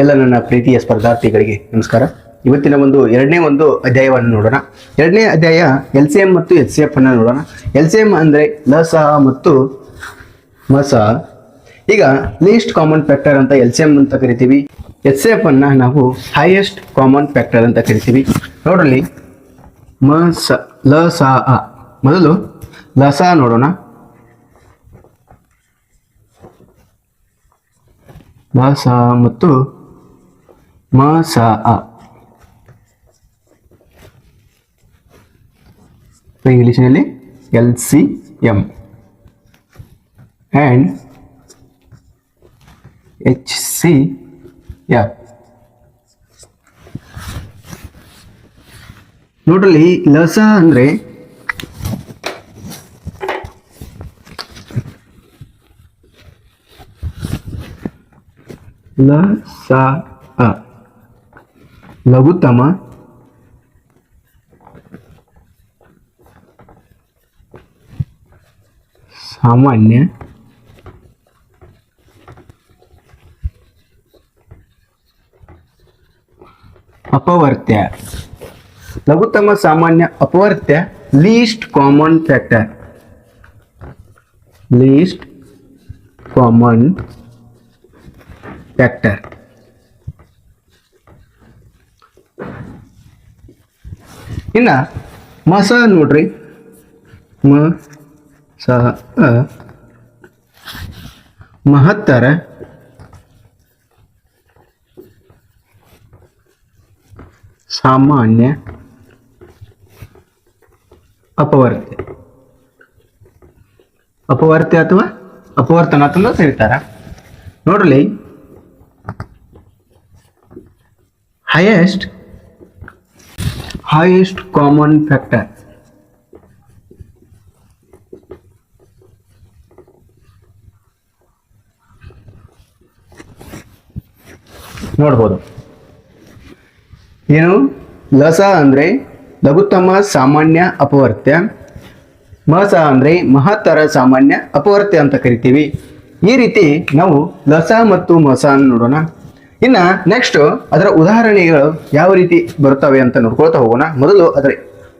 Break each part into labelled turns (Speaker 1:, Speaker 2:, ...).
Speaker 1: ಎಲ್ಲ ನನ್ನ ಪ್ರೀತಿಯ ಸ್ಪರ್ಧಾರ್ಥಿಗಳಿಗೆ ನಮಸ್ಕಾರ. ಇವತ್ತಿನ ಒಂದು ಎರಡನೇ ಒಂದು ಅಧ್ಯಾಯವನ್ನು ನೋಡೋಣ. ಎರಡನೇ ಅಧ್ಯಾಯ ಎಲ್ ಸಿ ಎಂ ಮತ್ತು ಎಚ್ ಸಿ ಎಫ್ ಅನ್ನು ನೋಡೋಣ. ಎಲ್ ಸಿ ಎಂ ಅಂದರೆ ಲಸ ಮತ್ತು ಮಸ ಈಗ ಲೀಸ್ಟ್ ಕಾಮನ್ ಫ್ಯಾಕ್ಟರ್ ಅಂತ ಎಲ್ ಸಿ ಎಂ ಅಂತ ಕರಿತೀವಿ. ಎಚ್ ಸಿ ಎಫ್ ಅನ್ನ ನಾವು ಹೈಯೆಸ್ಟ್ ಕಾಮನ್ ಫ್ಯಾಕ್ಟರ್ ಅಂತ ಕರಿತೀವಿ. ನೋಡಲಿ ಮ, ಸ, ಲ, ಸ ಅ ಮೊದಲು ಲಸ ನೋಡೋಣ. ಲಸ ಮತ್ತು ಮ ಸ ಅ ಇಂಗ್ಲಿಷ್ನಲ್ಲಿ L C M and H C F ನೋಡ್ರಲ್ಲಿ ಲಸ ಅಂದ್ರೆ ಲ ಸ ಅ ಲಘುತ್ತಮ ಸಾಮಾನ್ಯ ಅಪವರ್ತ್ಯ ಲಘುತ್ತಮ ಸಾಮಾನ್ಯ ಅಪವರ್ತ್ಯ least common factor least common factor ಇನ್ನ ಮಸ ನೋಡ್ರಿ. ಮ, ಸ ಮಹತ್ತರ. ಸಾಮಾನ್ಯ. ಅಪವರ್ತ್ಯ ಅಪವರ್ತ್ಯ ಅಥವಾ ಅಪವರ್ತನ ಅಂತ ಹೇಳ್ತಾರ. ನೋಡ್ರಿ. highest highest common factor. ನೋಡ್ಬೋದು. ಏನು? ಲಸ ಅಂದರೆ ಲಘುತ್ತಮ ಸಾಮಾನ್ಯ ಅಪವರ್ತ್ಯ. ಮಸ ಅಂದರೆ ಮಹತ್ತರ ಸಾಮಾನ್ಯ ಅಪವರ್ತ್ಯ ಅಂತ ಕರಿತೀವಿ. ಈ ರೀತಿ ನಾವು ಲಸ ಮತ್ತು ಮಸ ನೋಡೋಣ. ಇನ್ನ ನೆಕ್ಸ್ಟ್ ಅದರ ಉದಾಹರಣೆಗಳು ಯಾವ ರೀತಿ ಬರುತ್ತವೆ ಅಂತ ನೋಡ್ಕೊಳ್ತಾ ಹೋಗೋಣ. ಮೊದಲು ಅದರ,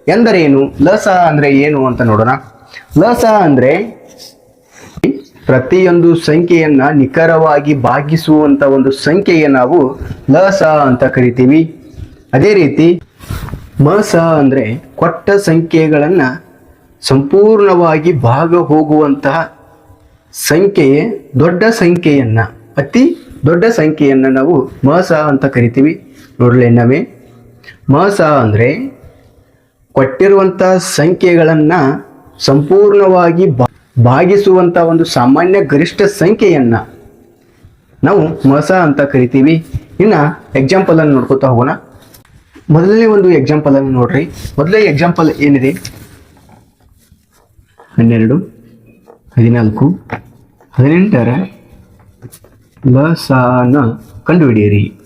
Speaker 1: ಎಂದರೇನು, ಲಸ ಅಂದ್ರೆ ಏನು ಅಂತ ನೋಡೋಣ. ಲಸ ಅಂದ್ರೆ ಪ್ರತಿಯೊಂದು ಸಂಖ್ಯೆಯನ್ನ ನಿಖರವಾಗಿ ಭಾಗಿಸುವಂತ ಒಂದು ಸಂಖ್ಯೆಗೆ ನಾವು ಲಸ ಅಂತ ಕರಿತೀವಿ. ಅದೇ ರೀತಿ ಮಸ ಅಂದ್ರೆ ಕೊಟ್ಟ ಸಂಖ್ಯೆಗಳನ್ನ ಸಂಪೂರ್ಣವಾಗಿ ಭಾಗ ಹೋಗುವಂತಹ ಸಂಖ್ಯೆಯೇ ದೊಡ್ಡ ಸಂಖ್ಯೆಯನ್ನ, ಅತಿ ದೊಡ್ಡ ಸಂಖ್ಯೆಯನ್ನು ನಾವು ಮಸ ಅಂತ ಕರಿತೀವಿ. ನೋಡ್ಲೆನ್ನವೇ ಮಸ ಅಂದರೆ ಕೊಟ್ಟಿರುವಂಥ ಸಂಖ್ಯೆಗಳನ್ನು ಸಂಪೂರ್ಣವಾಗಿ ಭಾಗಿಸುವಂಥ ಒಂದು ಸಾಮಾನ್ಯ ಗರಿಷ್ಠ ಸಂಖ್ಯೆಯನ್ನು ನಾವು ಮಸ ಅಂತ ಕರಿತೀವಿ. ಇನ್ನು ಎಕ್ಸಾಂಪಲನ್ನು ನೋಡ್ಕೊತಾ ಹೋಗೋಣ. ಮೊದಲನೇ ಒಂದು ಎಕ್ಸಾಂಪಲನ್ನು ನೋಡ್ರಿ. ಮೊದಲೇ ಎಕ್ಸಾಂಪಲ್ ಏನಿದೆ? ಹನ್ನೆರಡು, ಹದಿನಾಲ್ಕು, ಹದಿನೆಂಟರ ಲಸಾನ ಕಂಡುಹಿಡಿಯಿರಿ.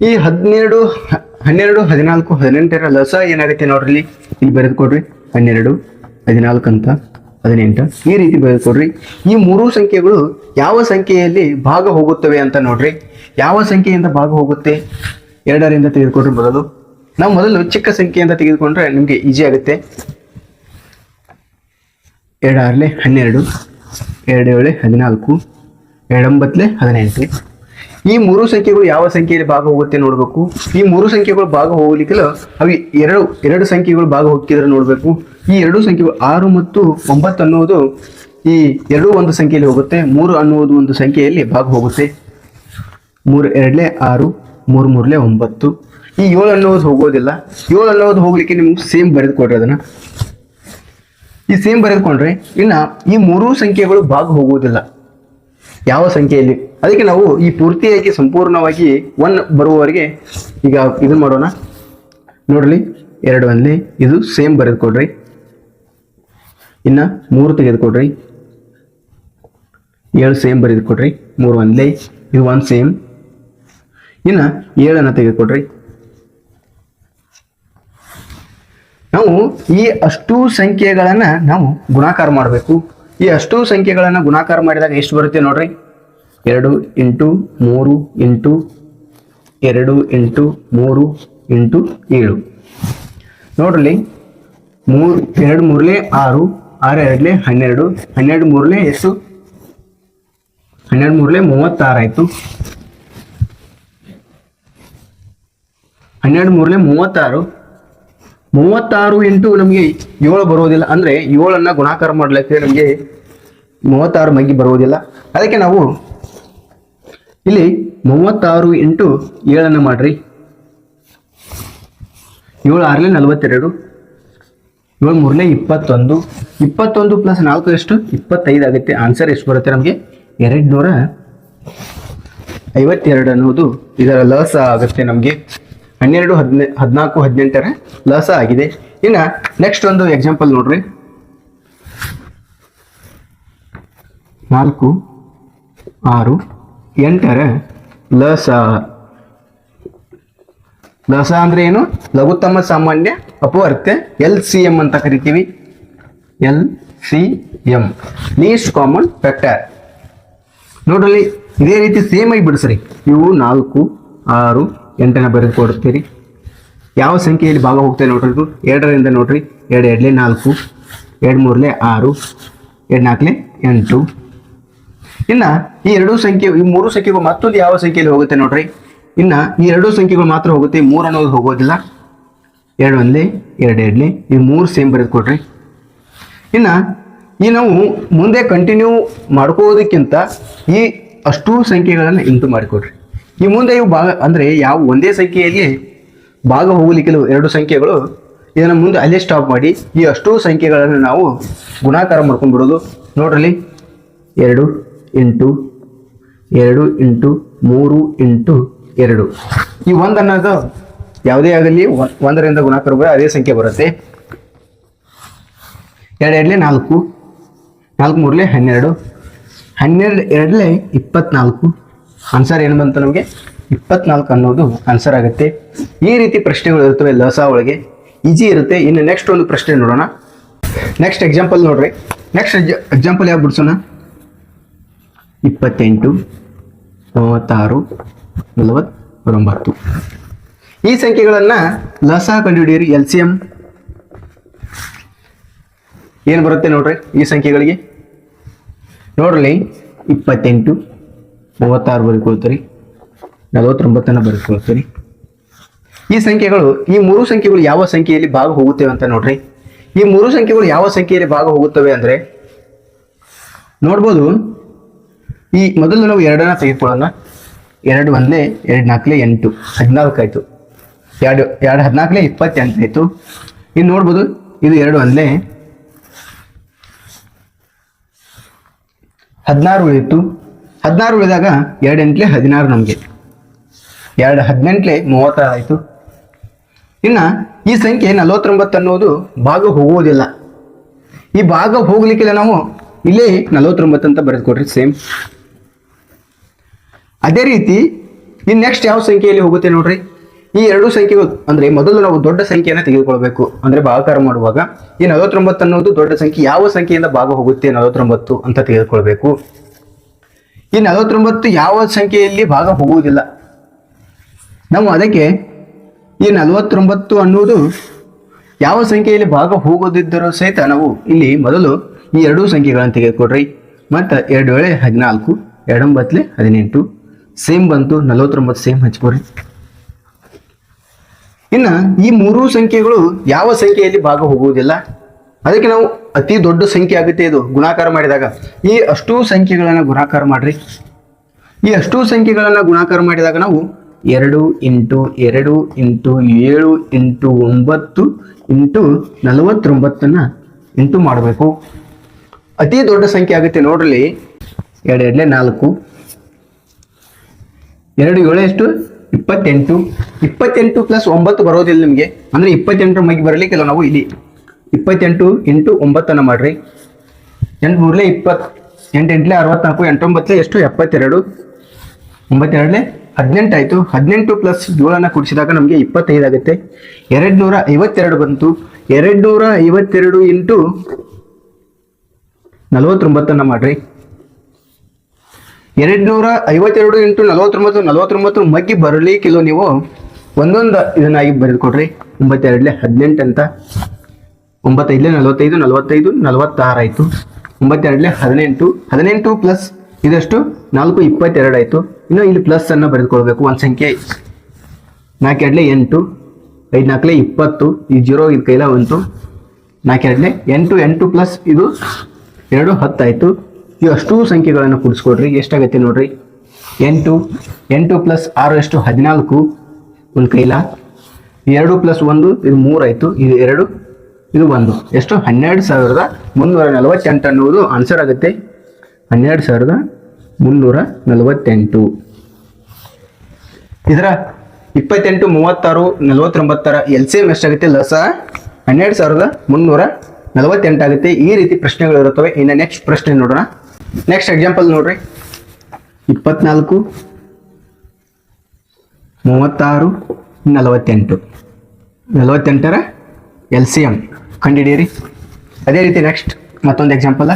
Speaker 1: ಈ ಹದಿನೆರಡು ಹ- ಹನ್ನೆರಡು, ಹದಿನಾಲ್ಕು, ಹದಿನೆಂಟರ ಲಸ ಏನಾಗುತ್ತೆ ನೋಡ್ರಿ, ಇಲ್ಲಿ ಬರೆದುಕೊಡ್ರಿ ಬರೆದು ಕೊಡ್ರಿ. ಹನ್ನೆರಡು, ಹದಿನಾಲ್ಕು ಅಂತ, ಹದಿನೆಂಟು, ಈ ರೀತಿ ಬರೆದು ಕೊಡ್ರಿ. ಈ ಮೂರು ಸಂಖ್ಯೆಗಳು ಯಾವ ಸಂಖ್ಯೆಯಲ್ಲಿ ಭಾಗ ಹೋಗುತ್ತವೆ ಅಂತ ನೋಡ್ರಿ. ಯಾವ ಸಂಖ್ಯೆಯಿಂದ ಭಾಗ ಹೋಗುತ್ತೆ? ಎರಡರಿಂದ ತೆಗೆದುಕೊಡ್ರಿ ಬರೋದು ನಾವು ಮೊದಲು ಚಿಕ್ಕ ಸಂಖ್ಯೆಯಿಂದ ತೆಗೆದುಕೊಂಡ್ರೆ ನಿಮಗೆ ಈಜಿ ಆಗುತ್ತೆ. ಎರಡಾರಲೆ ಹನ್ನೆರಡು. ಎರಡು ಏಳೆ ಹದಿನಾಲ್ಕು, ಎರಡೊಂಬತ್ತಲೆ ಹದಿನೆಂಟು. ಈ ಮೂರು ಸಂಖ್ಯೆಗಳು ಯಾವ ಸಂಖ್ಯೆಯಲ್ಲಿ ಭಾಗ ಹೋಗುತ್ತೆ ನೋಡಬೇಕು? ಈ ಮೂರು ಸಂಖ್ಯೆಗಳು ಭಾಗ ಹೋಗ್ಲಿಕ್ಕಿಲ್ಲ ಅವು ಎರಡು ಎರಡು ಸಂಖ್ಯೆಗಳು ಭಾಗ ಹೋಗ್ತಿದ್ರೆ ನೋಡಬೇಕು. ಈ ಎರಡು ಸಂಖ್ಯೆಗಳು ಆರು ಮತ್ತು ಒಂಬತ್ತು ಅನ್ನೋದು ಈ ಎರಡು ಒಂದು ಸಂಖ್ಯೆಯಲ್ಲಿ ಹೋಗುತ್ತೆ. ಮೂರು ಅನ್ನುವುದು ಒಂದು ಸಂಖ್ಯೆಯಲ್ಲಿ ಭಾಗ ಹೋಗುತ್ತೆ ಮೂರು ಎರಡಲೇ ಆರು, ಮೂರು ಮೂರಲೇ ಒಂಬತ್ತು. ಈ ಏಳು ಅನ್ನೋದು ಹೋಗೋದಿಲ್ಲ. ಏಳು ಅನ್ನೋದು ಹೋಗ್ಲಿಕ್ಕೆ ನಿಮ್ಗೆ ಸೇಮ್ ಬರೆದು ಕೊಡ್ರಿ ಅದನ್ನ. ಈ ಸೇಮ್ ಬರೆದುಕೊಂಡ್ರೆ ಇನ್ನ ಈ ಮೂರೂ ಸಂಖ್ಯೆಗಳು ಭಾಗ ಹೋಗುವುದಿಲ್ಲ ಯಾವ ಸಂಖ್ಯೆಯಲ್ಲಿ? ಅದಕ್ಕೆ ನಾವು ಈ ಪೂರ್ತಿಯಾಗಿ ಸಂಪೂರ್ಣವಾಗಿ ಒನ್ ಬರುವವರೆಗೆ ಈಗ ಇದು ಮಾಡೋಣ. ನೋಡ್ರಿ, ಎರಡು ಅಲ್ಲಿ ಇದು ಸೇಮ್ ಬರೆದುಕೊಡ್ರಿ. ಇನ್ನ ಮೂರು ತೆಗೆದುಕೊಡ್ರಿ. ಏಳು ಸೇಮ್ ಬರೆದುಕೊಡ್ರಿ. ಮೂರು ಒಂದ್ಲೆ ಇದು ಒಂದು ಸೇಮ್ ಇನ್ನ ಏಳನ್ನು ತೆಗೆದುಕೊಡ್ರಿ. ನಾವು ಈ ಅಷ್ಟು ಸಂಖ್ಯೆಗಳನ್ನ ನಾವು ಗುಣಾಕಾರ ಮಾಡಬೇಕು. ಈ ಅಷ್ಟು ಸಂಖ್ಯೆಗಳನ್ನ ಗುಣಾಕಾರ ಮಾಡಿದಾಗ ಎಷ್ಟು ಬರುತ್ತೆ ನೋಡ್ರಿ? ಎರಡು ಇಂಟು ಮೂರು ಇಂಟು ಎರಡು ಇಂಟು ಮೂರು ಇಂಟು ಏಳು. ನೋಡ್ರಿ, ಮೂರು, ಎರಡು ಮೂರಲೇ ಆರು ಆರು ಎರಡಲೇ ಹನ್ನೆರಡು ಹನ್ನೆರಡು ಮೂರಲೇ ಎಷ್ಟು? ಹನ್ನೆರಡು ಮೂರಲೇ ಮೂವತ್ತಾರು ಆಯಿತು. ಹನ್ನೆರಡು ಮೂರಲೇ ಮೂವತ್ತಾರು ಮೂವತ್ತಾರು ಇಂಟು ನಮಗೆ ಏಳು ಬರೋದಿಲ್ಲ ಅಂದರೆ ಏಳನ್ನು ಗುಣಾಕಾರ ಮಾಡಲಿಕ್ಕೆ ನಮಗೆ ಮೂವತ್ತಾರು ಮಗ್ಗಿ ಬರೋದಿಲ್ಲ ಅದಕ್ಕೆ ನಾವು ಇಲ್ಲಿ ಮೂವತ್ತಾರು ಇಂಟು ಏಳನ್ನು ಮಾಡ್ರಿ. ಏಳು ಆರಲೇ ನಲವತ್ತೆರಡು. ಏಳು ಮೂರಲೇ ಇಪ್ಪತ್ತೊಂದು. ಇಪ್ಪತ್ತೊಂದು ಪ್ಲಸ್ ನಾಲ್ಕು ಎಷ್ಟು? ಇಪ್ಪತ್ತೈದು ಆಗುತ್ತೆ. ಆನ್ಸರ್ ಎಷ್ಟು ಬರುತ್ತೆ ನಮಗೆ? ಎರಡು ನೂರ ಐವತ್ತೆರಡು ಅನ್ನೋದು ಇದರ ಲಸ ಆಗುತ್ತೆ ನಮಗೆ. ಹನ್ನೆರಡು, ಹದಿನೆ, ಹದಿನಾಲ್ಕು, ಹದಿನೆಂಟರ ಲಸ ಆಗಿದೆ. ಇನ್ನು ನೆಕ್ಸ್ಟ್ ಒಂದು ಎಕ್ಸಾಂಪಲ್ ನೋಡ್ರಿ. ನಾಲ್ಕು, ಆರು, ಎಂಟರ ಲಸ. ಲಸ ಅಂದ್ರೆ ಏನು? ಲಘುತ್ತಮ ಸಾಮಾನ್ಯ ಅಪವರ್ತ್ಯ, ಎಲ್ ಸಿ ಎಂ ಅಂತ ಕರಿತೀವಿ. L C M. Least common factor ನೋಡ್ರಿ ಇದೇ ರೀತಿ ಸೇಮ್ ಆಗಿ ಬಿಡಿಸ್ರಿ. ಇವು ನಾಲ್ಕು, ಆರು ಎಂಟನ ಬರೆದು ಕೊಡುತ್ತೀರಿ. ಯಾವ ಸಂಖ್ಯೆಯಲ್ಲಿ ಭಾಗ ಹೋಗ್ತೇವೆ ನೋಡ್ರಿ ಎರಡರಿಂದ ನೋಡ್ರಿ, ಎರಡು ಎರಡಲೇ ನಾಲ್ಕು, ಎರಡು ಮೂರಲೇ ಆರು, ಎರಡು ನಾಲ್ಕಲೇ ಎಂಟು. ಇನ್ನು ಈ ಎರಡೂ ಸಂಖ್ಯೆ ಈ ಮೂರು ಸಂಖ್ಯೆಗಳು ಮತ್ತೊಂದು ಯಾವ ಸಂಖ್ಯೆಯಲ್ಲಿ ಹೋಗುತ್ತೆ ನೋಡ್ರಿ? ಇನ್ನು ಈ ಎರಡೂ ಸಂಖ್ಯೆಗಳು ಮಾತ್ರ ಹೋಗುತ್ತೆ ಮೂರು ಅನ್ನೋದು ಹೋಗೋದಿಲ್ಲ. ಎರಡು ಒಂದಲೆ, ಎರಡು ಎರಡಲೇ, ಈ ಮೂರು ಸೇಮ್ ಬರೆದು ಕೊಡ್ರಿ. ಇನ್ನು ಈ ನಾವು ಮುಂದೆ ಕಂಟಿನ್ಯೂ ಮಾಡ್ಕೋದಕ್ಕಿಂತ ಈ ಅಷ್ಟೂ ಸಂಖ್ಯೆಗಳನ್ನು ಇಂಟು ಮಾಡಿಕೊಡ್ರಿ. ಈ ಮುಂದೆ ಇವು ಭಾಗ ಅಂದರೆ ಯಾವ ಒಂದೇ ಸಂಖ್ಯೆಯಲ್ಲಿ ಭಾಗ ಹೋಗಲಿಕ್ಕಿಲ್ಲ, ಎರಡು ಸಂಖ್ಯೆಗಳು. ಇದನ್ನು ಮುಂದೆ ಅಲ್ಲೇ ಸ್ಟಾಪ್ ಮಾಡಿ. ಈ ಅಷ್ಟೂ ಸಂಖ್ಯೆಗಳನ್ನು ನಾವು ಗುಣಾಕಾರ ಮಾಡ್ಕೊಂಡ್ಬಿಡೋದು. ನೋಡ್ರಲ್ಲಿ ಎರಡು ಎಂಟು ಎರಡು ಇಂಟು ಮೂರು ಇಂಟು ಎರಡು. ಈ ಒಂದು ಅನ್ನೋದು ಯಾವುದೇ ಆಗಲಿ ಒಂದರಿಂದ ಗುಣಾಕಾರ ಬರೋ ಅದೇ ಸಂಖ್ಯೆ ಬರುತ್ತೆ. ಎರಡು ಎರಡಲೇ ನಾಲ್ಕು. ನಾಲ್ಕು ಮೂರಲೇ ಹನ್ನೆರಡು. ಹನ್ನೆರಡು ಎರಡಲೇ ಇಪ್ಪತ್ನಾಲ್ಕು. ಆನ್ಸರ್ ಏನು ಬಂತು ನಮಗೆ? ಇಪ್ಪತ್ನಾಲ್ಕು ಅನ್ನೋದು ಆನ್ಸರ್ ಆಗುತ್ತೆ. ಈ ರೀತಿ ಪ್ರಶ್ನೆಗಳು ಇರ್ತವೆ ಲಸ ಒಳಗೆ. ಈಜಿ ಇರುತ್ತೆ. ಇನ್ನು ನೆಕ್ಸ್ಟ್ ಒಂದು ಪ್ರಶ್ನೆ ನೋಡೋಣ. ನೆಕ್ಸ್ಟ್ ಎಕ್ಸಾಂಪಲ್ ನೋಡ್ರಿ. ನೆಕ್ಸ್ಟ್ ಎಕ್ಸಾಂಪಲ್ ಯಾವ ಬಿಡ್ಸೋಣ? ಇಪ್ಪತ್ತೆಂಟು, ಮೂವತ್ತಾರು, ನಲವತ್ತೊಂಬತ್ತು. ಈ ಸಂಖ್ಯೆಗಳನ್ನು ಲಸ ಕಂಡುಹಿಡಿಯಿರಿ. L C M. ಏನು ಬರುತ್ತೆ ನೋಡ್ರಿ ಈ ಸಂಖ್ಯೆಗಳಿಗೆ? ನೋಡ್ರಿ. ಇಪ್ಪತ್ತೆಂಟು ಮೂವತ್ತಾರು ಬರ್ಕೊಳ್ತೀರಿ ನಲವತ್ತೊಂಬತ್ತನ್ನು ಬರ್ಕೊಳ್ತೀರಿ ಈ ಸಂಖ್ಯೆಗಳು, ಈ ಮೂರು ಸಂಖ್ಯೆಗಳು ಯಾವ ಸಂಖ್ಯೆಯಲ್ಲಿ ಭಾಗ ಹೋಗುತ್ತೇವೆ ಅಂತ ನೋಡ್ರಿ. ಈ ಮೂರು ಸಂಖ್ಯೆಗಳು ಯಾವ ಸಂಖ್ಯೆಯಲ್ಲಿ ಭಾಗ ಹೋಗುತ್ತವೆ ಅಂದರೆ, ನೋಡ್ಬೋದು. ಈ ಮೊದಲು ನಾವು ಎರಡನ್ನ ತೆಗೆದುಕೊಳ್ಳೋಣ. ಎರಡು ಒಂದೇ, ಎರಡು ನಾಲ್ಕಲೇ ಎಂಟು. ಹದಿನಾಲ್ಕು ಆಯಿತು ಎರಡು ಎರಡು ಹದಿನಾಲ್ಕಲೇ ಇಪ್ಪತ್ತೆಂಟು ಆಯಿತು ಇನ್ನು ನೋಡ್ಬೋದು, ಇದು ಎರಡು ಒಂದೇ. ಹದಿನಾರು ಉಳಿಯಿತು ಹದಿನಾರು ಉಳಿದಾಗ ಎರಡು ಎಂಟ್ಲೆ ಹದಿನಾರು ನಮಗೆ. ಎರಡು ಹದಿನೆಂಟ್ಲೆ ಮೂವತ್ತಾರು ಆಯಿತು. ಇನ್ನು ಈ ಸಂಖ್ಯೆ ನಲವತ್ತೊಂಬತ್ತು ಅನ್ನೋದು ಭಾಗ ಹೋಗುವುದಿಲ್ಲ ಈ ಭಾಗ ಹೋಗ್ಲಿಕ್ಕಿಲ್ಲ ನಾವು ಇಲ್ಲೇ ನಲವತ್ತೊಂಬತ್ತು ಅಂತ ಬರೆದುಕೊಡ್ರಿ ಸೇಮ್ ಅದೇ ರೀತಿ ಇನ್ನು ನೆಕ್ಸ್ಟ್ ಯಾವ ಸಂಖ್ಯೆಯಲ್ಲಿ ಹೋಗುತ್ತೆ ನೋಡ್ರಿ? ಈ ಎರಡು ಸಂಖ್ಯೆಗಳು, ಅಂದರೆ ಮೊದಲು ನಾವು ದೊಡ್ಡ ಸಂಖ್ಯೆಯನ್ನು ತೆಗೆದುಕೊಳ್ಬೇಕು. ಅಂದರೆ ಭಾಗಾಕಾರ ಮಾಡುವಾಗ ಈ ನಲವತ್ತೊಂಬತ್ತು ಅನ್ನೋದು ದೊಡ್ಡ ಸಂಖ್ಯೆ, ಯಾವ ಸಂಖ್ಯೆಯಿಂದ ಭಾಗ ಹೋಗುತ್ತೆ ನಲವತ್ತೊಂಬತ್ತು ಅಂತ ತೆಗೆದುಕೊಳ್ಬೇಕು. ಈ ನಲವತ್ತೊಂಬತ್ತು ಯಾವ ಸಂಖ್ಯೆಯಲ್ಲಿ ಭಾಗ ಹೋಗುವುದಿಲ್ಲ? ನಾವು ಅದಕ್ಕೆ ಈ ನಲವತ್ತೊಂಬತ್ತು ಅನ್ನುವುದು ಯಾವ ಸಂಖ್ಯೆಯಲ್ಲಿ ಭಾಗ ಹೋಗೋದಿದ್ದರೂ ಸಹಿತ ನಾವು ಇಲ್ಲಿ ಮೊದಲು ಈ ಎರಡೂ ಸಂಖ್ಯೆಗಳನ್ನು ತೆಗೆದುಕೊಡ್ರಿ. ಮತ್ತು ಎರಡು ವೇಳೆ ಹದಿನಾಲ್ಕು, ಎರಡೊಂಬತ್ತಲೆ ಹದಿನೆಂಟು, ಸೇಮ್ ಬಂತು, ನಲವತ್ತೊಂಬತ್ತು ಸೇಮ್ ಹಚ್ಕೊಡ್ರಿ ಇನ್ನು ಈ ಮೂರೂ ಸಂಖ್ಯೆಗಳು ಯಾವ ಸಂಖ್ಯೆಯಲ್ಲಿ ಭಾಗ ಹೋಗುವುದಿಲ್ಲ? ಅದಕ್ಕೆ ನಾವು ಅತಿ ದೊಡ್ಡ ಸಂಖ್ಯೆ ಆಗುತ್ತೆ ಇದು, ಗುಣಾಕಾರ ಮಾಡಿದಾಗ. ಈ ಅಷ್ಟೂ ಸಂಖ್ಯೆಗಳನ್ನು ಗುಣಾಕಾರ ಮಾಡ್ರಿ. ಈ ಅಷ್ಟೂ ಸಂಖ್ಯೆಗಳನ್ನು ಗುಣಾಕಾರ ಮಾಡಿದಾಗ ನಾವು ಎರಡು ಇಂಟು ಎರಡು ಇಂಟು ಏಳು ಇಂಟು ಒಂಬತ್ತು ಇಂಟು ನಲವತ್ತೊಂಬತ್ತನ್ನು ಇಂಟು ಮಾಡಬೇಕು. ಅತಿ ದೊಡ್ಡ ಸಂಖ್ಯೆ ಆಗುತ್ತೆ ನೋಡ್ರಿ. ಎರಡು ಎರಡಲೇ ನಾಲ್ಕು. ಎರಡು ಏಳು ಎಷ್ಟು? ಇಪ್ಪತ್ತೆಂಟು. ಇಪ್ಪತ್ತೆಂಟು ಪ್ಲಸ್ ಒಂಬತ್ತು ಬರೋದಿಲ್ಲ ನಿಮಗೆ. ಅಂದರೆ ಇಪ್ಪತ್ತೆಂಟರ ಮಗಿ ಬರಲಿಕ್ಕೆಲ್ಲ ನಾವು ಇಲ್ಲಿ. ಇಪ್ಪತ್ತೆಂಟು ಇಂಟು ಒಂಬತ್ತನ್ನು ಮಾಡ್ರಿ. ಎಂಟು ಮೂರಲೇ ಇಪ್ಪತ್ತು ಎಂಟೆಂಟ್ಲೆ ಅರವತ್ನಾಲ್ಕು ಎಂಟೊಂಬತ್ತಲೇ ಎಷ್ಟು? ಎಪ್ಪತ್ತೆರಡು. ಒಂಬತ್ತೆರಡಲೆ ಹದಿನೆಂಟು ಆಯಿತು. ಹದಿನೆಂಟು ಪ್ಲಸ್ ಏಳನ್ನು ಕೂಡಿಸಿದಾಗ ನಮಗೆ ಇಪ್ಪತ್ತೈದು ಆಗುತ್ತೆ. ಎರಡು ನೂರ ಐವತ್ತೆರಡು ಬಂತು. ಎರಡು ನೂರ ಐವತ್ತೆರಡು ಇಂಟು ನಲವತ್ತೊಂಬತ್ತನ್ನು ಮಾಡ್ರಿ. ಎರಡ್ನೂರ ಐವತ್ತೆರಡು ಇಂಟು ನಲವತ್ತೊಂಬತ್ತು ನಲವತ್ತೊಂಬತ್ತು ಮಗ್ಗಿ ಬರಲಿಕ್ಕಿಲ್ಲ ನೀವು ಒಂದೊಂದು ಇದನ್ನಾಗಿ ಬರೆದುಕೊಡ್ರಿ. ಒಂಬತ್ತೆರಡಲೆ ಹದಿನೆಂಟು ಅಂತ. ಒಂಬತ್ತೈದಲೆ ನಲವತ್ತೈದು ನಲವತ್ತೈದು ನಲವತ್ತಾರು ಆಯಿತು ಒಂಬತ್ತೆರಡಲೆ ಹದಿನೆಂಟು ಹದಿನೆಂಟು ಪ್ಲಸ್ ಇದಷ್ಟು? ನಾಲ್ಕು ಇಪ್ಪತ್ತೆರಡು ಆಯಿತು ಇನ್ನು ಇಲ್ಲಿ ಪ್ಲಸ್ ಅನ್ನು ಬರೆದುಕೊಳ್ಬೇಕು, ಒಂದು ಸಂಖ್ಯೆ. ನಾಲ್ಕೆರಡಲೆ ಎಂಟು ಐದು ನಾಲ್ಕಲೆ ಇಪ್ಪತ್ತು, ಈ ಜೀರೋ ಇದು ಕೈಲ ಬಂತು. ನಾಲ್ಕೆರಡಲೆ ಎಂಟು ಎಂಟು ಪ್ಲಸ್ ಇದು ಎರಡು ಹತ್ತಾಯಿತು. ಈ ಅಷ್ಟೂ ಸಂಖ್ಯೆಗಳನ್ನು ಕೂಡಿಸ್ಕೊಡ್ರಿ, ಎಷ್ಟಾಗತ್ತೆ ನೋಡ್ರಿ? ಎಂಟು ಎಂಟು ಪ್ಲಸ್ ಆರು ಎಷ್ಟು? ಹದಿನಾಲ್ಕು. ಒಂದು ಕೈಲ? ಎರಡು ಪ್ಲಸ್ ಒಂದು, ಇದು ಮೂರಾಯಿತು. ಇದು ಎರಡು ಇದು ಒಂದು. ಎಷ್ಟು? ಹನ್ನೆರಡು ಸಾವಿರದ ಮುನ್ನೂರ ನಲವತ್ತೆಂಟು ಅನ್ನುವುದು ಆನ್ಸರ್ ಆಗುತ್ತೆ. ಹನ್ನೆರಡು ಸಾವಿರದ ಮುನ್ನೂರ ನಲವತ್ತೆಂಟು. ಇದರ ಇಪ್ಪತ್ತೆಂಟು, ಮೂವತ್ತಾರು, ನಲವತ್ತೊಂಬತ್ತರ ಎಲ್ ಸಿ ಎಂ ಎಷ್ಟಾಗುತ್ತೆ? ಲಸ. ಹನ್ನೆರಡು ಸಾವಿರದ ಮುನ್ನೂರ ನಲವತ್ತೆಂಟು ಆಗುತ್ತೆ. ಈ ರೀತಿ ಪ್ರಶ್ನೆಗಳು ಇರುತ್ತವೆ. ಇನ್ನು ನೆಕ್ಸ್ಟ್ ಪ್ರಶ್ನೆ ನೋಡೋಣ. ನೆಕ್ಸ್ಟ್ ಎಕ್ಸಾಂಪಲ್ ನೋಡ್ರಿ. ಇಪ್ಪತ್ನಾಲ್ಕು, ಮೂವತ್ತಾರು, ನಲವತ್ತೆಂಟು. ನಲವತ್ತೆಂಟರ ಎಲ್ ಸಿ ಎಂ ಕಂಡಿಡೀರಿ ಅದೇ ರೀತಿ ನೆಕ್ಸ್ಟ್ ಮತ್ತೊಂದು ಎಕ್ಸಾಂಪಲ್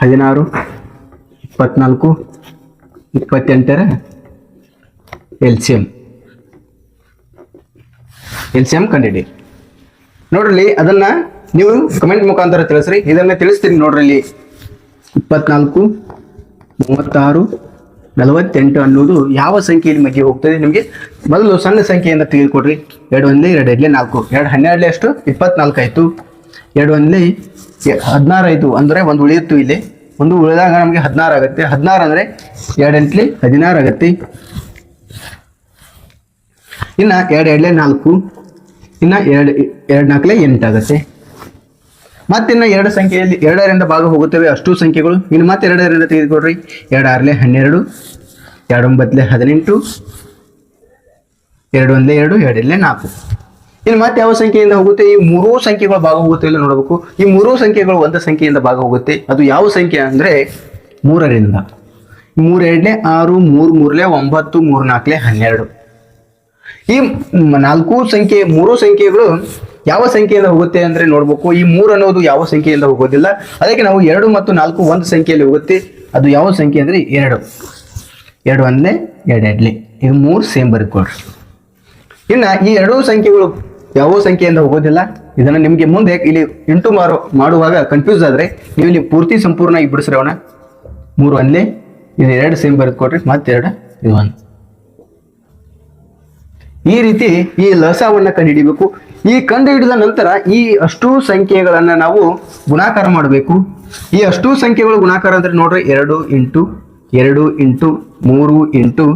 Speaker 1: ಹದಿನಾರು, ಇಪ್ಪತ್ನಾಲ್ಕು, ಇಪ್ಪತ್ತೆಂಟರ L C M. L C M ಕಂಡಿಡಿ ನೋಡ್ರಿ ಅದನ್ನ ನೀವು ಕಮೆಂಟ್ ಮುಖಾಂತರ ತಿಳಿಸ್ರಿ. ಇದನ್ನ ತಿಳಿಸ್ತೀನಿ ನೋಡ್ರಿ ಇಪ್ಪತ್ನಾಲ್ಕು, ಮೂವತ್ತಾರು ನಲವತ್ತೆಂಟು ಅನ್ನೋದು ಯಾವ ಸಂಖ್ಯೆಯಲ್ಲಿ ಮಧ್ಯೆ ಹೋಗ್ತದೆ? ನಿಮಗೆ ಮೊದಲು ಸಣ್ಣ ಸಂಖ್ಯೆಯಿಂದ ತೆಗೆದುಕೊಡ್ರಿ. ಎರಡು ಒಂದ್ಲೆ, ಎರಡು ಎರಡ್ಲೆ ನಾಲ್ಕು. ಎರಡು ಹನ್ನೆರಡಲೆ ಅಷ್ಟು, ಇಪ್ಪತ್ನಾಲ್ಕು ಆಯಿತು. ಎರಡು ಒಂದ್ಲೆ, ಹದಿನಾರು ಆಯಿತು ಅಂದರೆ ಒಂದು ಉಳಿಯಿತು ಇಲ್ಲಿ. ಒಂದು ಉಳಿದಾಗ ನಮಗೆ ಹದಿನಾರು ಆಗುತ್ತೆ. ಹದಿನಾರು ಅಂದರೆ ಎರಡು ಎಂಟ್ಲಿ, ಹದಿನಾರು ಆಗುತ್ತೆ. ಇನ್ನು ಎರಡು ಎರಡಲೆ, ನಾಲ್ಕು. ಇನ್ನು ಎರಡು ಎರಡು ನಾಲ್ಕಲೆ ಎಂಟಾಗುತ್ತೆ ಮತ್ತಿನ್ನು ಎರಡು ಸಂಖ್ಯೆಯಲ್ಲಿ ಎರಡರಿಂದ ಭಾಗ ಹೋಗುತ್ತವೆ ಅಷ್ಟು ಸಂಖ್ಯೆಗಳು. ಇನ್ನು ಮತ್ತೆ ಎರಡರಿಂದ ತೆಗೆದುಕೊಡ್ರಿ. ಎರಡು, ಆರಲೆ, ಹನ್ನೆರಡು. ಎರಡು ಒಂಬತ್ತಲೆ ಹದಿನೆಂಟು, ಎರಡು ಒಂದಲೆ ಎರಡು ಎರಡಲ್ಲೇ ನಾಲ್ಕು. ಇನ್ನು ಮತ್ತೆ ಯಾವ ಸಂಖ್ಯೆಯಿಂದ ಹೋಗುತ್ತೆ? ಈ ಮೂರೂ ಸಂಖ್ಯೆಗಳು ಭಾಗ ಹೋಗುತ್ತೆ ಇಲ್ಲ ನೋಡಬೇಕು. ಈ ಮೂರೂ ಸಂಖ್ಯೆಗಳು ಒಂದು ಸಂಖ್ಯೆಯಿಂದ ಭಾಗ ಹೋಗುತ್ತೆ ಅದು ಯಾವ ಸಂಖ್ಯೆ ಅಂದರೆ ಮೂರರಿಂದ. ಮೂರು ಎರಡಲೆ ಆರು, ಮೂರು ಮೂರಲೆ ಒಂಬತ್ತು, ಮೂರು ನಾಲ್ಕಲೆ ಹನ್ನೆರಡು. ಈ ನಾಲ್ಕು ಸಂಖ್ಯೆ, ಮೂರು ಸಂಖ್ಯೆಗಳು ಯಾವ ಸಂಖ್ಯೆಯಿಂದ ಹೋಗುತ್ತೆ ಅಂದ್ರೆ ನೋಡ್ಬೇಕು. ಈ ಮೂರು ಅನ್ನೋದು ಯಾವ ಸಂಖ್ಯೆಯಿಂದ ಹೋಗೋದಿಲ್ಲ. ಅದಕ್ಕೆ ನಾವು ಎರಡು ಮತ್ತು ನಾಲ್ಕು ಒಂದು ಸಂಖ್ಯೆಯಲ್ಲಿ ಹೋಗುತ್ತೆ. ಅದು ಯಾವ ಸಂಖ್ಯೆ ಅಂದ್ರೆ ಎರಡು. ಎರಡು ಒಂದೇ ಎರಡು ಎರಡ್ಲೆ. ಇದು ಮೂರು ಸೇಮ್ ಬರ್ಕೊಳ್ರಿ ಇನ್ನ ಈ ಎರಡೂ ಸಂಖ್ಯೆಗಳು ಯಾವ ಸಂಖ್ಯೆಯಿಂದ ಹೋಗೋದಿಲ್ಲ. ಇದನ್ನ ನಿಮಗೆ ಮುಂದೆ ಇಲ್ಲಿ ಇಂಟು ಮಾರು ಮಾಡುವಾಗ ಕನ್ಫ್ಯೂಸ್ ಆದ್ರೆ ನೀವು ಇಲ್ಲಿ ಪೂರ್ತಿ ಸಂಪೂರ್ಣ ಈ ಬಿಡಿಸ್ರಿ ಮೂರು ಒಂದೇ ಇದು ಎರಡು ಸೇಮ್ ಬರೆದುಕೊಡ್ರಿ ಮತ್ತೆರಡು ಇದು ಒಂದು. ಈ ರೀತಿ ಈ ಲಸವನ್ನ ಕಂಡುಹಿಡಿಬೇಕು. ಈ ಕಂಡುಹಿಡಿದ ನಂತರ ಈ ಅಷ್ಟೂ ಸಂಖ್ಯೆಗಳನ್ನು ನಾವು ಗುಣಾಕಾರ ಮಾಡಬೇಕು. ಈ ಅಷ್ಟೂ ಸಂಖ್ಯೆಗಳು ಗುಣಾಕಾರ ಅಂದ್ರೆ ನೋಡ್ರಿ, ಎರಡು ಇಂಟು ಎರಡು ಇಂಟು ಮೂರು ಇಂಟು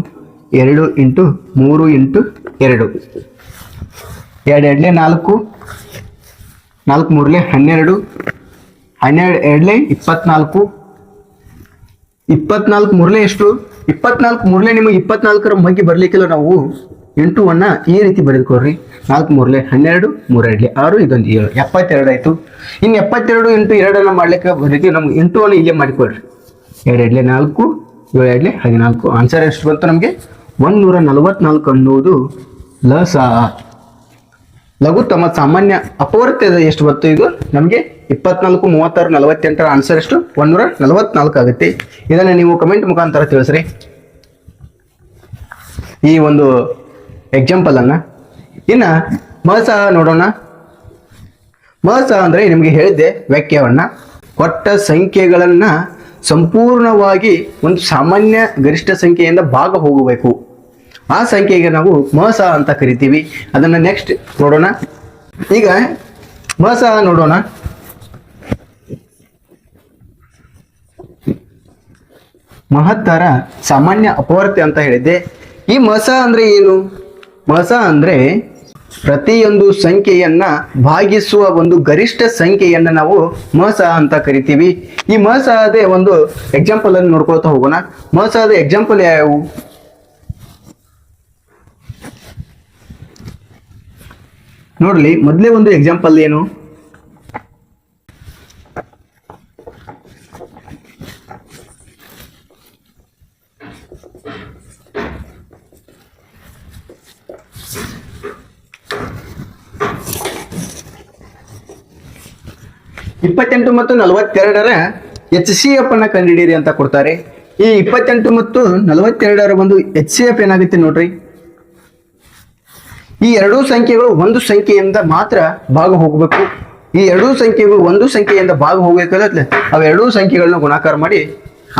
Speaker 1: ಎರಡು ಇಂಟು ಮೂರು ಇಂಟು ಎರಡು. ಎರಡು ಎರಡನೇ ನಾಲ್ಕು ನಾಲ್ಕು ಮೂರಲೇ ಹನ್ನೆರಡು ಹನ್ನೆರಡು ಎರಡನೇ ಇಪ್ಪತ್ನಾಲ್ಕು. ಇಪ್ಪತ್ನಾಲ್ಕು ಮೂರಲೆ ಎಷ್ಟು? ಇಪ್ಪತ್ನಾಲ್ಕು ಮೂರಲೆ ನಿಮಗೆ ಇಪ್ಪತ್ನಾಲ್ಕರ ಮಗ್ಗಿ ಬರಲಿಕ್ಕಿಲ್ಲ ನಾವು. ಎಂಟು ಅನ್ನ ಈ ರೀತಿ ಬರೆದುಕೊಡ್ರಿ ನಾಲ್ಕು ಮೂರಲೆ ಹನ್ನೆರಡು ಮೂರೆರಡ್ಲೆ ಆರು, ಇದೊಂದು ಏಳು. ಎಪ್ಪತ್ತೆರಡು ಆಯಿತು. ಇನ್ನು ಎಪ್ಪತ್ತೆರಡು ಎಂಟು ಎರಡನ್ನು ಮಾಡ್ಲಿಕ್ಕೆ ಬರೀತೀವಿ ನಮ್ಗೆ ಎಂಟುವನ್ನ ಇಲ್ಲೇ ಮಾಡಿಕೊಡ್ರಿ. ಎರಡು ಎರಡ್ಲೆ ನಾಲ್ಕು ಏಳು ಎರಡ್ಲೆ ಹದಿನಾಲ್ಕು ಆನ್ಸರ್ ಎಷ್ಟು ಬಂತು ನಮಗೆ? ಒಂದೂರ ನಲವತ್ನಾಲ್ಕು ಅನ್ನುವುದು ಲಘು ತಮ್ಮ ಸಾಮಾನ್ಯ ಅಪವರ್ತ್ಯದ ಎಷ್ಟು ಬಂತು ಇದು? ನಮಗೆ ಇಪ್ಪತ್ನಾಲ್ಕು, ಮೂವತ್ತಾರು, ನಲವತ್ತೆಂಟರ ಆನ್ಸರ್ ಎಷ್ಟು? ಒಂದೂರ ನಲವತ್ನಾಲ್ಕು ಆಗುತ್ತೆ. ಇದನ್ನು ನೀವು ಕಮೆಂಟ್ ಮುಖಾಂತರ ತಿಳಿಸ್ರಿ. ಈ ಒಂದು ಎಕ್ಸಾಂಪಲ್ ಅನ್ನ. ಇನ್ನ ಮಸ ನೋಡೋಣ. ಮಸ ಅಂದ್ರೆ ನಿಮಗೆ ಹೇಳಿದ್ದೆ ವ್ಯಾಖ್ಯವನ್ನ. ಕೊಟ್ಟ ಸಂಖ್ಯೆಗಳನ್ನ ಸಂಪೂರ್ಣವಾಗಿ ಒಂದು ಸಾಮಾನ್ಯ ಗರಿಷ್ಠ ಸಂಖ್ಯೆಯಿಂದ ಭಾಗ ಹೋಗಬೇಕು ಆ ಸಂಖ್ಯೆಗೆ ನಾವು ಮಸ ಅಂತ ಕರಿತೀವಿ. ಅದನ್ನು ನೆಕ್ಸ್ಟ್ ನೋಡೋಣ. ಈಗ ಮಸ ನೋಡೋಣ. ಮಹತ್ತರ ಸಾಮಾನ್ಯ ಅಪವರ್ತ್ಯ ಅಂತ ಹೇಳಿದ್ದೆ. ಈ ಮಸ ಅಂದ್ರೆ ಏನು? ಮಸ ಅಂದ್ರೆ ಪ್ರತಿಯೊಂದು ಸಂಖ್ಯೆಯನ್ನ ಭಾಗಿಸುವ ಒಂದು ಗರಿಷ್ಠ ಸಂಖ್ಯೆಯನ್ನ ನಾವು ಮಸ ಅಂತ ಕರಿತೀವಿ. ಈ ಮಸ ಅದೇ ಒಂದು ಎಕ್ಸಾಂಪಲ್ ಅನ್ನು ನೋಡ್ಕೊಳ್ತಾ ಹೋಗೋಣ. ಮಸ ಅದ ಎಕ್ಸಾಂಪಲ್ ಯಾವ್ಯಾವು ನೋಡ್ಲಿ, ಮೊದಲೇ ಒಂದು ಎಕ್ಸಾಂಪಲ್ ಏನು? ಇಪ್ಪತ್ತೆಂಟು ಮತ್ತು ನಲವತ್ತೆರಡರ ಎಚ್ ಸಿ ಎಫ್ ಅನ್ನ ಕಂಡುಹಿಡಿಯಿರಿ ಅಂತ ಕೊಡ್ತಾರೆ. ಈ ಇಪ್ಪತ್ತೆಂಟು ಮತ್ತು ನಲವತ್ತೆರಡರ ಒಂದು ಎಚ್ ಸಿ ಎಫ್ ಏನಾಗುತ್ತೆ ನೋಡ್ರಿ? ಈ ಎರಡೂ ಸಂಖ್ಯೆಗಳು ಒಂದು ಸಂಖ್ಯೆಯಿಂದ ಮಾತ್ರ ಭಾಗ ಹೋಗಬೇಕು. ಈ ಎರಡೂ ಸಂಖ್ಯೆಗಳು ಒಂದು ಸಂಖ್ಯೆಯಿಂದ ಭಾಗ ಹೋಗಬೇಕಾದ್ರೆ ಅವೆರಡೂ ಸಂಖ್ಯೆಗಳನ್ನ ಗುಣಾಕಾರ ಮಾಡಿ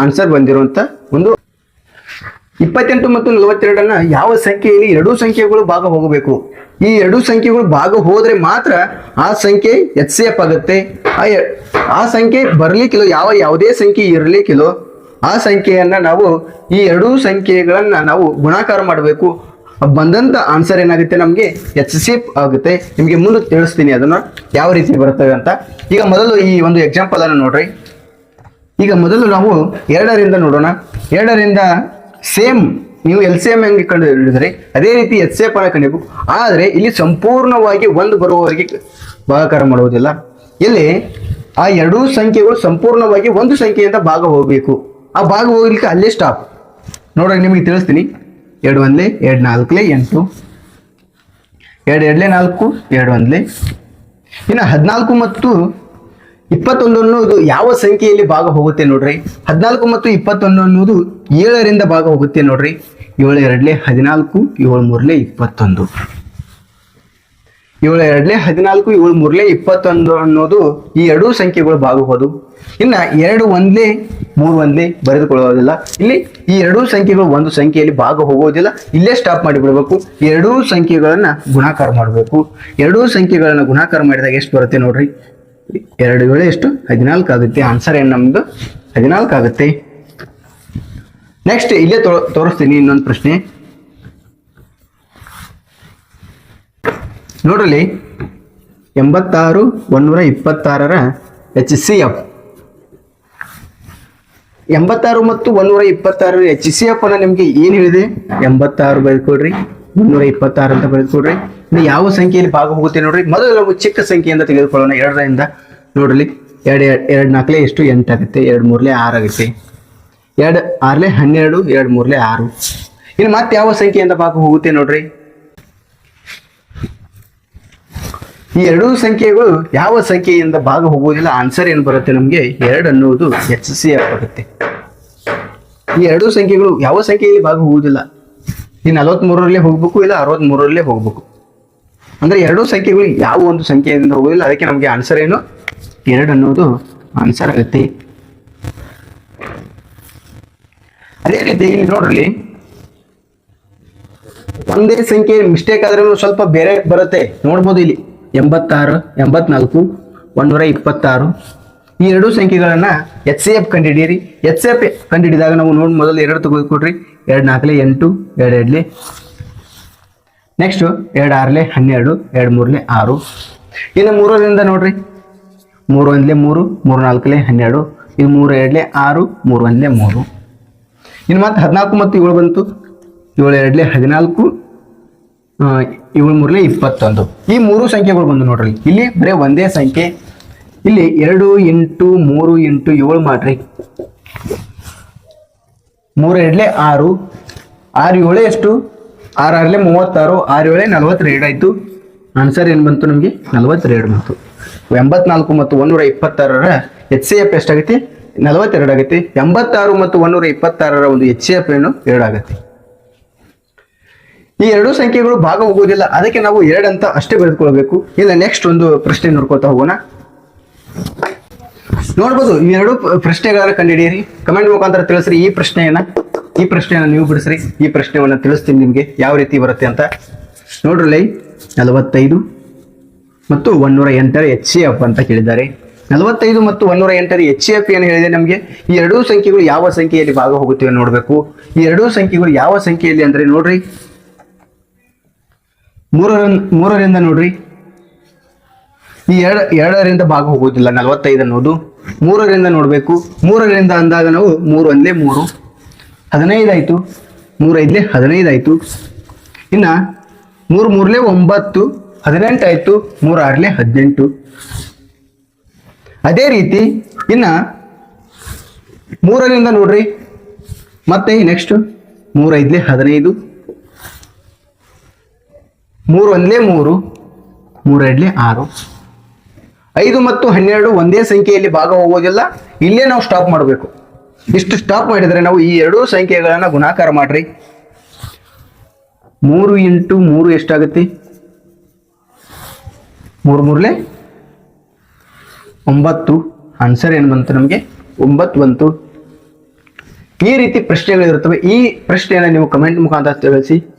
Speaker 1: ಆನ್ಸರ್ ಬಂದಿರುವಂತ ಒಂದು ಇಪ್ಪತ್ತೆಂಟು ಮತ್ತು ನಲವತ್ತೆರಡನ್ನ ಯಾವ ಸಂಖ್ಯೆಯಲ್ಲಿ ಎರಡೂ ಸಂಖ್ಯೆಗಳು ಭಾಗ ಹೋಗಬೇಕು? ಈ ಎರಡೂ ಸಂಖ್ಯೆಗಳು ಭಾಗ ಹೋದ್ರೆ ಮಾತ್ರ ಆ ಸಂಖ್ಯೆ ಎಚ್ ಸಿ ಎಫ್ ಆಗುತ್ತೆ. ಆ ಸಂಖ್ಯೆ ಬರ್ಲಿಕ್ಕಿಲ್ಲ ಯಾವ ಯಾವುದೇ ಸಂಖ್ಯೆ ಇರಲಿಕ್ಕಿಲ್ಲೋ ಆ ಸಂಖ್ಯೆಯನ್ನ ನಾವು ಈ ಎರಡೂ ಸಂಖ್ಯೆಗಳನ್ನ ನಾವು ಗುಣಾಕಾರ ಮಾಡಬೇಕು. ಬಂದಂತ ಆನ್ಸರ್ ಏನಾಗುತ್ತೆ ನಮಗೆ? ಎಚ್ ಸಿ ಆಗುತ್ತೆ. ನಿಮಗೆ ಮುಂದೆ ತಿಳಿಸ್ತೀನಿ ಅದನ್ನ. ಯಾವ ರೀತಿ ಬರುತ್ತವೆ ಅಂತ. ಈಗ ಮೊದಲು ಈ ಒಂದು ಎಕ್ಸಾಂಪಲ್ ಅನ್ನು ನೋಡ್ರಿ. ಈಗ ಮೊದಲು ನಾವು ಎರಡರಿಂದ ನೋಡೋಣ. ಎರಡರಿಂದ ಸೇಮ್ ನೀವು ಎಲ್ ಸಿ ಎಂ ಹೆಂಗೆ ಕಂಡು ಹಿಡಿದ್ರೆ ಅದೇ ರೀತಿ ಎಚ್ ಎಫ್ ಅನ್ನ ಕಂಡಿಬೇಕು ಆದರೆ ಇಲ್ಲಿ ಸಂಪೂರ್ಣವಾಗಿ ಒಂದು ಬರುವವರೆಗೆ ಭಾಗಾಕಾರ ಮಾಡುವುದಿಲ್ಲ. ಇಲ್ಲಿ ಆ ಎರಡೂ ಸಂಖ್ಯೆಗಳು ಸಂಪೂರ್ಣವಾಗಿ ಒಂದು ಸಂಖ್ಯೆಯಿಂದ ಭಾಗ ಹೋಗಬೇಕು. ಆ ಭಾಗ ಹೋಗ್ಲಿಕ್ಕೆ ಅಲ್ಲೇ ಸ್ಟಾಪ್ ನೋಡ್ರಿ, ನಿಮಗೆ ತಿಳಿಸ್ತೀನಿ. ಎರಡು ಒಂದ್ಲೆ, ಎರಡು ನಾಲ್ಕಲೆ, ಎಂಟು. ಎರಡು ಎರಡ್ಲೆ ನಾಲ್ಕು, ಎರಡು ಒಂದ್ಲೆ. ಇನ್ನು ಹದಿನಾಲ್ಕು ಮತ್ತು ಇಪ್ಪತ್ತೊಂದು ಅನ್ನೋದು ಯಾವ ಸಂಖ್ಯೆಯಲ್ಲಿ ಭಾಗ ಹೋಗುತ್ತೆ ನೋಡ್ರಿ? ಹದಿನಾಲ್ಕು ಮತ್ತು ಇಪ್ಪತ್ತೊಂದು ಅನ್ನೋದು ಏಳರಿಂದ ಭಾಗ ಹೋಗುತ್ತೆ ನೋಡ್ರಿ. ಏಳು ಎರಡ್ಲೆ ಹದಿನಾಲ್ಕು, ಏಳು ಮೂರ್ಲೆ ಇಪ್ಪತ್ತೊಂದು. ಏಳು ಎರಡ್ಲೆ ಹದಿನಾಲ್ಕು, ಏಳು ಮೂರ್ಲೆ ಇಪ್ಪತ್ತೊಂದು ಅನ್ನೋದು ಈ ಎರಡೂ ಸಂಖ್ಯೆಗಳು ಭಾಗ ಹೋದು ಇನ್ನ ಎರಡು ಒಂದ್ಲೆ, ಮೂರು ಒಂದ್ಲೆ ಬರೆದುಕೊಳ್ಳೋದಿಲ್ಲ. ಇಲ್ಲಿ ಈ ಎರಡೂ ಸಂಖ್ಯೆಗಳು ಒಂದು ಸಂಖ್ಯೆಯಲ್ಲಿ ಭಾಗ ಹೋಗೋದಿಲ್ಲ. ಇಲ್ಲೇ ಸ್ಟಾಪ್ ಮಾಡಿ ಬಿಡಬೇಕು ಎರಡೂ ಸಂಖ್ಯೆಗಳನ್ನ ಗುಣಾಕಾರ ಮಾಡಬೇಕು. ಎರಡೂ ಸಂಖ್ಯೆಗಳನ್ನ ಗುಣಾಕಾರ ಮಾಡಿದಾಗ ಎಷ್ಟು ಬರುತ್ತೆ ನೋಡ್ರಿ? ಎರಡು ವೇಳೆ ಎಷ್ಟು? ಹದಿನಾಲ್ಕು ಆಗುತ್ತೆ. ಆನ್ಸರ್ ಏನು ನಮ್ದು? ಹದಿನಾಲ್ಕು ಆಗುತ್ತೆ. ನೆಕ್ಸ್ಟ್ ಇಲ್ಲೇ ತೋರಿಸ್ತೀನಿ ಇನ್ನೊಂದು ಪ್ರಶ್ನೆ. ನೋಡ್ರಲ್ಲಿ ಎಂಬತ್ತಾರು ಒಂದೂರ ಇಪ್ಪತ್ತಾರರ ಎಚ್ ಸಿ ಎಫ್ ಎಂಬತ್ತಾರು ಮತ್ತು ಒಂದೂರ ಇಪ್ಪತ್ತಾರರ ಎಚ್ ಸಿ ಎಫ್ ಅನ್ನ ನಿಮ್ಗೆ ಏನ್ ಹೇಳಿದೆ? ಎಂಬತ್ತಾರು ಬರೆದುಕೊಡ್ರಿ ಮುನ್ನೂರ ಇಪ್ಪತ್ತಾರು ಅಂತ ಬರೆದುಕೊಡ್ರಿ ಇನ್ನು ಯಾವ ಸಂಖ್ಯೆಯಲ್ಲಿ ಭಾಗ ಹೋಗುತ್ತೆ ನೋಡ್ರಿ? ಮೊದಲು ನಾವು ಚಿಕ್ಕ ಸಂಖ್ಯೆಯಿಂದ ತೆಗೆದುಕೊಳ್ಳೋಣ. ಎರಡರಿಂದ ನೋಡ್ರಿ ಎರಡು ಎರಡು ನಾಲ್ಕಲೇ ಎಷ್ಟು? ಎಂಟಾಗುತ್ತೆ ಎರಡು ಮೂರ್ಲೆ ಆರು ಆಗುತ್ತೆ. ಎರಡು ಆರ್ಲೆ ಹನ್ನೆರಡು, ಎರಡು ಮೂರ್ಲೆ ಆರು. ಇನ್ನು ಮತ್ತೆ ಯಾವ ಸಂಖ್ಯೆಯಿಂದ ಭಾಗ ಹೋಗುತ್ತೆ ನೋಡ್ರಿ? ಈ ಎರಡೂ ಸಂಖ್ಯೆಗಳು ಯಾವ ಸಂಖ್ಯೆಯಿಂದ ಭಾಗ ಹೋಗುವುದಿಲ್ಲ ಆನ್ಸರ್ ಏನು ಬರುತ್ತೆ ನಮಗೆ? ಎರಡು ಅನ್ನುವುದು ಎಚ್ ಸಿ ಆಗುತ್ತೆ ಈ ಎರಡೂ ಸಂಖ್ಯೆಗಳು ಯಾವ ಸಂಖ್ಯೆಯಲ್ಲಿ ಭಾಗ ಹೋಗುವುದಿಲ್ಲ ಈ ನಲವತ್ಮೂರರಲ್ಲೇ ಹೋಗ್ಬೇಕು ಇಲ್ಲ ಅರವತ್ಮೂರರಲ್ಲೇ ಹೋಗ್ಬೇಕು? ಅಂದ್ರೆ ಎರಡೂ ಸಂಖ್ಯೆಗಳು ಯಾವ ಒಂದು ಸಂಖ್ಯೆಯಿಂದ ಹೋಗುವುದಿಲ್ಲ? ಅದಕ್ಕೆ ನಮಗೆ ಆನ್ಸರ್ ಏನು? ಎರಡು ಅನ್ನೋದು ಆನ್ಸರ್ ಆಗುತ್ತೆ. ಅದೇ ರೀತಿ ಇಲ್ಲಿ ನೋಡ್ರಿ. ಒಂದೇ ಸಂಖ್ಯೆ ಮಿಸ್ಟೇಕ್ ಆದ್ರೂ ಸ್ವಲ್ಪ ಬೇರೆ ಬರುತ್ತೆ. ನೋಡ್ಬೋದು ಇಲ್ಲಿ. ಎಂಬತ್ತಾರು, ಎಂಬತ್ನಾಲ್ಕು, ಒಂದೂರ ಇಪ್ಪತ್ತಾರು. ಈ ಎರಡು ಸಂಖ್ಯೆಗಳನ್ನು ಎಚ್ ಸಿ ಎಫ್ ಕಂಡುಹಿಡಿಯಿರಿ. ಎಚ್ ಸಿ ಎಫ್ ಕಂಡುಹಿಡಿದಾಗ ನಾವು ನೋಡಿ ಮೊದಲು ಎರಡು ತೆಗೆದುಕೊಡ್ರಿ ಎರಡು ನಾಲ್ಕಲೆ ಎಂಟು, ಎರಡು ಎರಡಲಿ. ನೆಕ್ಸ್ಟು ಎರಡು ಆರಲೆ ಹನ್ನೆರಡು, ಎರಡು ಮೂರಲೆ ಆರು. ಇನ್ನು ಮೂರರಿಂದ ನೋಡ್ರಿ. ಮೂರು ಒಂದ್ಲೆ ಮೂರು ಮೂರು ನಾಲ್ಕಲೆ ಹನ್ನೆರಡು. ಇದು ಮೂರು ಎರಡಲೆ ಆರು, ಮೂರು ಒಂದಲೇ ಮೂರು. ಇನ್ನು ಮತ್ತೆ ಹದಿನಾಲ್ಕು ಮತ್ತು ಏಳು ಬಂತು. ಏಳು ಎರಡಲೆ ಹದಿನಾಲ್ಕು ಏಳು ಮೂರಲೆ ಇಪ್ಪತ್ತೊಂದು. ಈ ಮೂರು ಸಂಖ್ಯೆಗಳು ಬಂದು ನೋಡ್ರಿ. ಇಲ್ಲಿ ಬರೀ ಒಂದೇ ಸಂಖ್ಯೆ. ಇಲ್ಲಿ ಎರಡು ಎಂಟು ಮೂರು ಎಂಟು ಏಳು ಮಾಡ್ರಿ ಮೂರು ಎರಡ್ಲೆ ಆರು. ಆರು ಏಳೆ ಎಷ್ಟು? ಆರು ಆರ್ಲೆ ಮೂವತ್ತಾರು. ಆರು ಏಳೆ ನಲವತ್ತೆರಡು ಆಯ್ತು. ಆನ್ಸರ್ ಏನು ಬಂತು ನಮಗೆ? ನಲವತ್ತೆರಡು ಬಂತು. ಎಂಬತ್ನಾಲ್ಕು ಮತ್ತು ಒಂದೂರ ಇಪ್ಪತ್ತಾರರ ಎಚ್ ಸಿ ಎಫ್ ಎಷ್ಟಾಗುತ್ತೆ ನಲವತ್ತೆರಡು ಆಗುತ್ತೆ ಎಂಬತ್ತಾರು ಮತ್ತು ಒಂದೂರ ಇಪ್ಪತ್ತಾರರ ಒಂದು ಎಚ್ ಸಿ ಎಫ್ ಏನು? ಎರಡು ಆಗುತ್ತೆ ಈ ಎರಡು ಸಂಖ್ಯೆಗಳು ಭಾಗ ಹೋಗುವುದಿಲ್ಲ ಅದಕ್ಕೆ ನಾವು ಎರಡು ಅಂತ ಅಷ್ಟೇ ಬರೆದುಕೊಳ್ಬೇಕು. ಇಲ್ಲ ನೆಕ್ಸ್ಟ್ ಒಂದು ಪ್ರಶ್ನೆ ನೋಡ್ಕೊತಾ ಹೋಗೋಣ. ನೋಡ್ಬೋದು, ಈ ಎರಡು ಪ್ರಶ್ನೆಗಳನ್ನು ಕಂಡುಹಿಡಿಯಿರಿ. ಕಮೆಂಟ್ ಮುಖಾಂತರ ತಿಳಿಸ್ರಿ ಈ ಪ್ರಶ್ನೆಯನ್ನ. ಈ ಪ್ರಶ್ನೆಯನ್ನ ನೀವು ಬಿಡಿಸ್ರಿ. ಈ ಪ್ರಶ್ನೆಯನ್ನ ತಿಳಿಸ್ತೀನಿ ನಿಮಗೆ ಯಾವ ರೀತಿ ಬರುತ್ತೆ ಅಂತ. ನೋಡ್ರಲ್ಲಿ ನಲವತ್ತೈದು ಮತ್ತು ಒನ್ನೂರ ಎಂಟರ ಎಚ್ ಸಿ ಎಫ್ ಅಂತ ಕೇಳಿದ್ದಾರೆ ನಲವತ್ತೈದು ಮತ್ತು ಒನ್ನೂರ ಎಂಟರ ಎಚ್ ಸಿ ಎಫ್ ಏನು ಹೇಳಿದೆ ನಮಗೆ? ಈ ಎರಡೂ ಸಂಖ್ಯೆಗಳು ಯಾವ ಸಂಖ್ಯೆಯಲ್ಲಿ ಭಾಗ ಹೋಗುತ್ತೇವೆ ನೋಡಬೇಕು. ಈ ಎರಡೂ ಸಂಖ್ಯೆಗಳು ಯಾವ ಸಂಖ್ಯೆಯಲ್ಲಿ ಅಂದರೆ ನೋಡ್ರಿ. ಮೂರರಿಂದ ಮೂರರಿಂದ ನೋಡ್ರಿ. ಈ ಎರಡ ಎರಡರಿಂದ ಭಾಗ ಹೋಗೋದಿಲ್ಲ ನಲವತ್ತೈದು ಅನ್ನೋದು. ಮೂರರಿಂದ ನೋಡಬೇಕು. ಮೂರರಿಂದ ಅಂದಾಗ ನಾವು ಮೂರು ಒಂದೇ ಮೂರು. ಹದಿನೈದು ಆಯಿತು. ಮೂರೈದ್ಲೆ ಹದಿನೈದು ಆಯಿತು. ಇನ್ನು ಮೂರು ಮೂರಲೆ ಒಂಬತ್ತು, ಹದಿನೆಂಟು ಆಯಿತು. ಮೂರು ಹದಿನೆಂಟು. ಅದೇ ರೀತಿ ಇನ್ನು ಮೂರರಿಂದ ನೋಡ್ರಿ. ಮತ್ತೆ ನೆಕ್ಸ್ಟ್ ಮೂರೈದಲೇ ಹದಿನೈದು. ಮೂರು ಒಂದೇ ಮೂರು ಮೂರೆಡ್ಲೆ ಆರು. ಐದು ಮತ್ತು ಹನ್ನೆರಡು ಒಂದೇ ಸಂಖ್ಯೆಯಲ್ಲಿ ಭಾಗ ಹೋಗೋದಿಲ್ಲ ಇಲ್ಲೇ ನಾವು ಸ್ಟಾಪ್ ಮಾಡಬೇಕು. ಇಷ್ಟು ಸ್ಟಾಪ್ ಮಾಡಿದರೆ ನಾವು ಈ ಎರಡೂ ಸಂಖ್ಯೆಗಳನ್ನು ಗುಣಾಕಾರ ಮಾಡ್ರಿ. ಮೂರು ಇಂಟು ಮೂರು ಎಷ್ಟಾಗುತ್ತೆ? ಮೂರು ಮೂರಲೆ? ಒಂಬತ್ತು. ಆನ್ಸರ್ ಏನು ಬಂತು ನಮಗೆ? ಒಂಬತ್ತು ಬಂತು. ಈ ರೀತಿ ಪ್ರಶ್ನೆಗಳಿರುತ್ತವೆ. ಈ ಪ್ರಶ್ನೆಯನ್ನು ನೀವು ಕಮೆಂಟ್ ಮುಖಾಂತರ ತಿಳಿಸಿ.